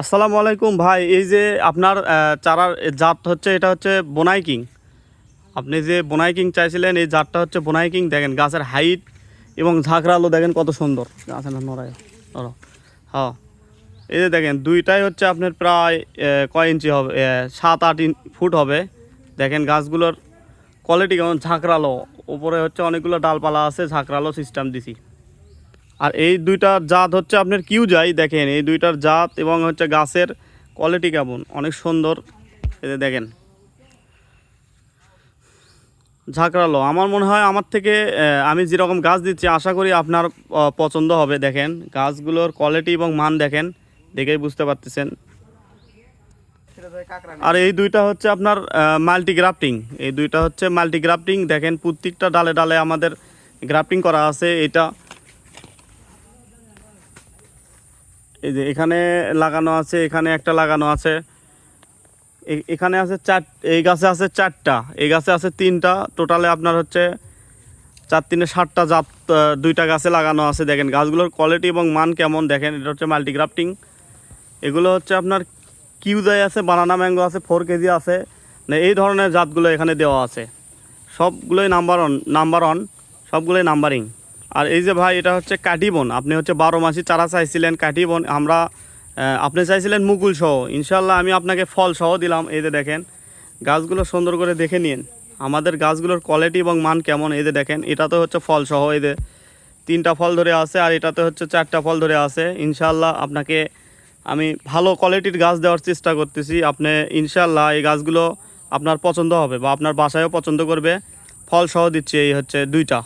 আসসালামু আলাইকুম ভাই, এই যে আপনার চারার জাত হচ্ছে, এটা হচ্ছে বোনাই কিং। আপনি যে বোনাই কিং চাইছিলেন, এই জাতটা হচ্ছে বোনাই কিং। দেখেন গাছের হাইট এবং ঝাঁকড়ালো দেখেন কত সুন্দর। গাছের নড়াই নড়ো হ্যাঁ। এই যে দেখেন, দুইটাই হচ্ছে আপনার প্রায় কয় ইঞ্চি হবে? সাত আট ফুট হবে। দেখেন গাছগুলোর কোয়ালিটি কেমন? ঝাঁকড়ালো। উপরে হচ্ছে অনেকগুলো ডালপালা আছে, ঝাঁকড়ালো সিস্টেম দিছি। আর এই দুইটার জাত হচ্ছে আপনার কিউ যাই দেখেন, এই দুইটার জাত এবং হচ্ছে গাছের কোয়ালিটি কেমন? অনেক সুন্দর। যে দেখেন। ঝাঁকড়ালো। আমার মনে হয় আমার থেকে আমি যেরকম গাছ দিচ্ছি, আশা করি আপনার পছন্দ হবে, দেখেন। গাছগুলোর কোয়ালিটি এবং মান দেখেন, দেখেই বুঝতে পারতেছেন। আর এই দুইটা হচ্ছে আপনার মাল্টি গ্রাফটিং এই দুইটা হচ্ছে মাল্টি গ্রাফটিং দেখেন, প্রত্যেকটা ডালে ডালে আমাদের গ্রাফটিং করা আছে। এটা এই যে এখানে লাগানো আছে, এখানে একটা লাগানো আছে। এখানে আছে চার, এই গাছে আছে চারটা, এই গাছে আছে তিনটা। টোটালে আপনার হচ্ছে চার তিনে ষাটটা জাত দুইটা গাছে লাগানো আছে। দেখেন গাছগুলোর কোয়ালিটি এবং মান কেমন, দেখেন এটা হচ্ছে মাল্টিগ্রাফটিং এগুলো হচ্ছে আপনার কিউজাই আছে বানানা ম্যাঙ্গো আছে ফোর কেজি আছে। না এই ধরনের জাতগুলো এখানে দেওয়া আছে। সবগুলোই নাম্বার অন নাম্বার অন সবগুলোই নাম্বারিং আর এই যে ভাই, এটা হচ্ছে কাটিবন আপনি হচ্ছে বারো মাসি চারা চাইছিলেন কাটিবন আমরা আপনি চাইছিলেন মুকুল সহ। ইনশাল্লাহ আমি আপনাকে ফল সহ দিলাম। এই যে দেখেন, গাছগুলো সুন্দর করে দেখে নিন। আমাদের গাছগুলোর কোয়ালিটি এবং মান কেমন? এই যে দেখেন, এটাতে হচ্ছে ফল সহ। এই যে তিনটা ফল ধরে আছে আর এটাতে হচ্ছে চারটা ফল ধরে আছে। ইনশাল্লাহ আপনাকে আমি ভালো কোয়ালিটির গাছ দেওয়ার চেষ্টা করতেছি। আপনি ইনশাল্লাহ এই গাছগুলো আপনার পছন্দ হবে বা আপনার বাসায়ও পছন্দ করবে। ফল সহ দিচ্ছি, এই হচ্ছে দুইটা।